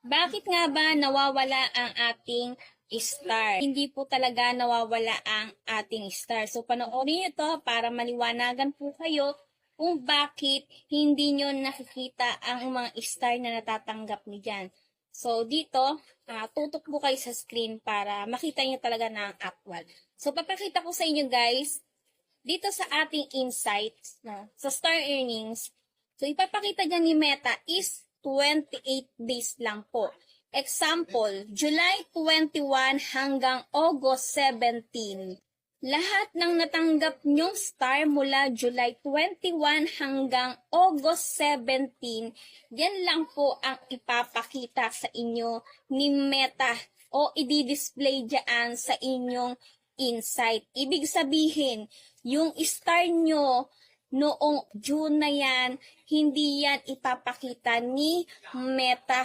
Bakit nga ba nawawala ang ating star? Hindi po talaga nawawala ang ating star. So panoorin niyo to para maliwanagan po kayo kung bakit hindi nyo nakikita ang mga star na natatanggap ni dyan. So dito, ah, tutok po kayo sa screen para makita nyo talaga ang actual. So papakita ko sa inyo guys, dito sa ating insights, no, sa star earnings, so ipapakita dyan ni Meta is 28 days lang po. Example, July 21 hanggang August 17. Lahat ng natanggap nyong star mula July 21 hanggang August 17, yan lang po ang ipapakita sa inyo ni Meta o i-display dyan sa inyong insight. Ibig sabihin, yung star nyo noong June na yan, hindi yan ipapakita ni Meta